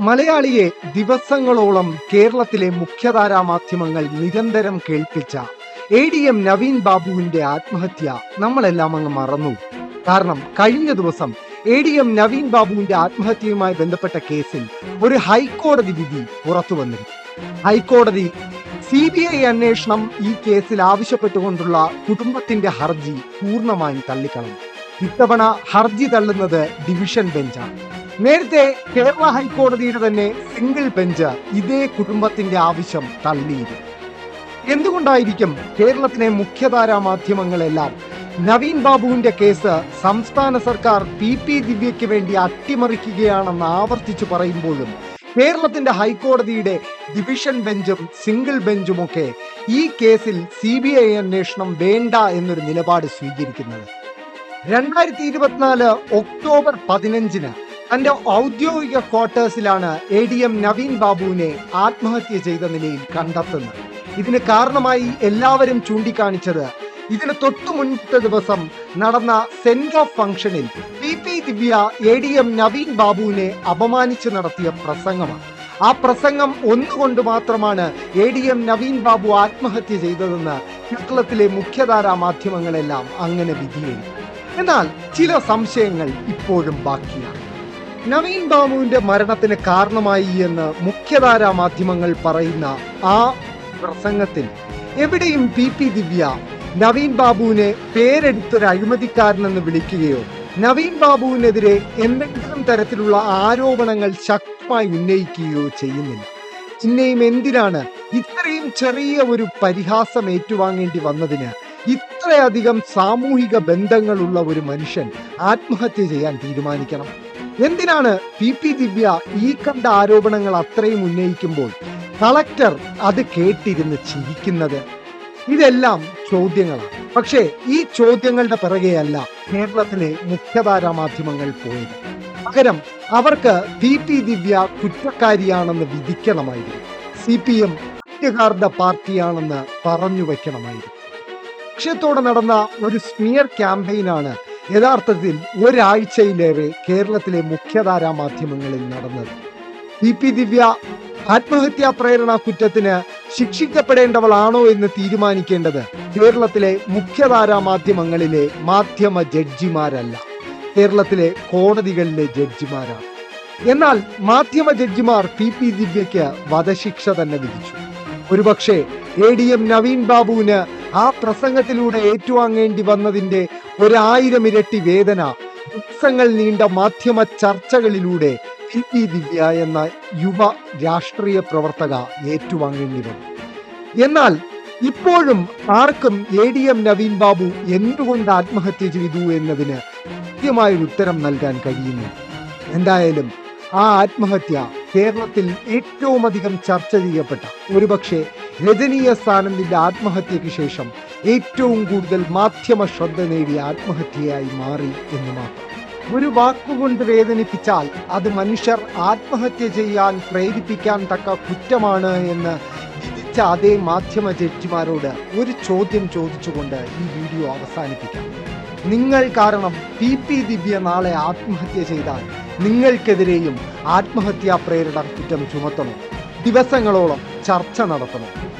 മലയാളിയെ ദിവസങ്ങളോളം കേരളത്തിലെ മുഖ്യധാരാ മാധ്യമങ്ങൾ നിരന്തരം കേൾപ്പിച്ച എ ഡി എം നവീൻ ബാബുവിന്റെ ആത്മഹത്യ നമ്മളെല്ലാം അങ്ങ് മറന്നു. കാരണം കഴിഞ്ഞ ദിവസം എ ഡി എം നവീൻ ബാബുവിന്റെ ആത്മഹത്യയുമായി ബന്ധപ്പെട്ട കേസിൽ ഒരു ഹൈക്കോടതി വിധി പുറത്തു വന്നിരുന്നു. ഹൈക്കോടതി സി ബി ഐ അന്വേഷണം ഈ കേസിൽ ആവശ്യപ്പെട്ടുകൊണ്ടുള്ള കുടുംബത്തിന്റെ ഹർജി പൂർണമായും തള്ളിക്കളഞ്ഞു. ഇത്തവണ ഹർജി തള്ളുന്നത് ഡിവിഷൻ ബെഞ്ചാണ്. നേരത്തെ കേരള ഹൈക്കോടതിയുടെ തന്നെ സിംഗിൾ ബെഞ്ച് ഇതേ കുടുംബത്തിന്റെ ആവശ്യം തള്ളിയിരുന്നു. എന്തുകൊണ്ടായിരിക്കും കേരളത്തിലെ മുഖ്യധാരാ മാധ്യമങ്ങളെല്ലാം നവീൻ ബാബുവിന്റെ കേസ് സംസ്ഥാന സർക്കാർ പി പി ദിവ്യയ്ക്ക് വേണ്ടി അട്ടിമറിക്കുകയാണെന്ന് ആവർത്തിച്ചു പറയുമ്പോഴും കേരളത്തിന്റെ ഹൈക്കോടതിയുടെ ഡിവിഷൻ ബെഞ്ചും സിംഗിൾ ബെഞ്ചും ഒക്കെ ഈ കേസിൽ സി ബി ഐ അന്വേഷണം വേണ്ട എന്നൊരു നിലപാട് സ്വീകരിക്കുന്നത്. രണ്ടായിരത്തി ഇരുപത്തിനാല് ഒക്ടോബർ പതിനഞ്ചിന് തന്റെ ഔദ്യോഗിക ക്വാർട്ടേഴ്സിലാണ് എ ഡി എം നവീൻ ബാബുവിനെ ആത്മഹത്യ ചെയ്ത നിലയിൽ കണ്ടെത്തുന്നത്. ഇതിന് കാരണമായി എല്ലാവരും ചൂണ്ടിക്കാണിച്ചത് ഇതിന് തൊട്ടു മുൻപത്തെ ദിവസം നടന്ന സെന്റ് ഓഫ് ഫംഗ്ഷനിൽ P P Divya A D M Naveen ബാബുവിനെ അപമാനിച്ചു നടത്തിയ പ്രസംഗമാണ്. ആ പ്രസംഗം ഒന്നുകൊണ്ട് മാത്രമാണ് A D M Naveen Babu ആത്മഹത്യ ചെയ്തതെന്ന് കേരളത്തിലെ മുഖ്യധാരാ മാധ്യമങ്ങളെല്ലാം അങ്ങനെ വിധിയെഴുതി എന്നാൽ ചില സംശയങ്ങൾ ഇപ്പോഴും ബാക്കിയാണ്. നവീൻ ബാബുവിന്റെ മരണത്തിന് കാരണമായി എന്ന് മുഖ്യധാരാ മാധ്യമങ്ങൾ പറയുന്ന ആ പ്രസംഗത്തിൽ എവിടെയും പി പി ദിവ്യ നവീൻ ബാബുവിനെ പേരെടുത്തൊരു അഴിമതിക്കാരനെന്ന് വിളിക്കുകയോ നവീൻ ബാബുവിനെതിരെ എന്തെങ്കിലും തരത്തിലുള്ള ആരോപണങ്ങൾ ശക്തമായി ഉന്നയിക്കുകയോ ചെയ്യുന്നില്ല. പിന്നെയും എന്തിനാണ് ഇത്രയും ചെറിയ ഒരു പരിഹാസം ഏറ്റുവാങ്ങേണ്ടി വന്നതിന് ഇത്രയധികം സാമൂഹിക ബന്ധങ്ങളുള്ള ഒരു മനുഷ്യൻ ആത്മഹത്യ ചെയ്യാൻ തീരുമാനിക്കണം? എന്തിനാണ് പി പി ദിവ്യ ഈ കണ്ട ആരോപണങ്ങൾ അത്രയും ഉന്നയിക്കുമ്പോൾ കളക്ടർ അത് കേട്ടിരുന്ന് ചിരിക്കുന്നത്? ഇതെല്ലാം ചോദ്യങ്ങളാണ്. പക്ഷേ ഈ ചോദ്യങ്ങളുടെ പിറകെയല്ല കേരളത്തിലെ മുഖ്യധാരാ മാധ്യമങ്ങൾ പോയത്. പകരം അവർക്ക് പി പി ദിവ്യ കുറ്റക്കാരിയാണെന്ന് വിധിക്കണമായിരുന്നു. സി പി എം കുറ്റക്കാരുടെ പാർട്ടിയാണെന്ന് പറഞ്ഞു വയ്ക്കണമായിരുന്നു ലക്ഷ്യത്തോടെ നടന്ന ഒരു സ്മിയർ ക്യാമ്പയിനാണ് യഥാർത്ഥത്തിൽ ഒരാഴ്ചയിലേറെ കേരളത്തിലെ മുഖ്യധാരാ മാധ്യമങ്ങളിൽ നടന്നത്. ഇ പി ദിവ്യ ആത്മഹത്യാ പ്രേരണ കുറ്റത്തിന് ശിക്ഷിക്കപ്പെടേണ്ടവളാണോ എന്ന് തീരുമാനിക്കേണ്ടത് കേരളത്തിലെ മുഖ്യധാരാ മാധ്യമങ്ങളിലെ മാധ്യമ ജഡ്ജിമാരല്ല കേരളത്തിലെ കോടതികളിലെ ജഡ്ജിമാരാണ്. എന്നാൽ മാധ്യമ ജഡ്ജിമാർ പി പി ദിവ്യയ്ക്ക് വധശിക്ഷ തന്നെ വിധിച്ചു. ഒരുപക്ഷെ എ ഡി എം നവീൻ ബാബുവിന് ആ പ്രസംഗത്തിലൂടെ ഏറ്റുവാങ്ങേണ്ടി വന്നതിന്റെ ഒരായിരം ഇരട്ടി വേദന ദിവസങ്ങൾ നീണ്ട മാധ്യമ ചർച്ചകളിലൂടെ പി പി ദിവ്യ എന്ന യുവ രാഷ്ട്രീയ പ്രവർത്തക ഏറ്റുവാങ്ങേണ്ടി വന്നു. എന്നാൽ ഇപ്പോഴും ആർക്കും A D M Naveen Babu എന്തുകൊണ്ട് ആത്മഹത്യ ചെയ്തു എന്നതിന് കൃത്യമായൊരു ഉത്തരം നൽകാൻ കഴിയുന്നു എന്തായാലും ആ ആത്മഹത്യ കേരളത്തിൽ ഏറ്റവും അധികം ചർച്ച ചെയ്യപ്പെട്ട ഒരുപക്ഷെ രജനീയ സ്ഥാനത്തിന്റെ ആത്മഹത്യക്ക് ശേഷം ഏറ്റവും കൂടുതൽ മാധ്യമ ശ്രദ്ധ നേടിയ ആത്മഹത്യയായി മാറി എന്ന് മാത്രം. ഒരു വാക്കുകൊണ്ട് വേദനിപ്പിച്ചാൽ അത് മനുഷ്യർ ആത്മഹത്യ ചെയ്യാൻ പ്രേരിപ്പിക്കാൻ തക്ക കുറ്റമാണ് എന്ന് വിധിച്ച അതേ മാധ്യമ ജഡ്ജിമാരോട് ഒരു ചോദ്യം ചോദിച്ചുകൊണ്ട് ഈ വീഡിയോ അവസാനിപ്പിക്കാം. നിങ്ങൾ കാരണം പി പി ദിവ്യ നാളെ ആത്മഹത്യ ചെയ്താൽ നിങ്ങൾക്കെതിരെയും ആത്മഹത്യാ പ്രേരണ കുറ്റം ചുമത്തണം ദിവസങ്ങളോളം ചർച്ച നടത്തണം.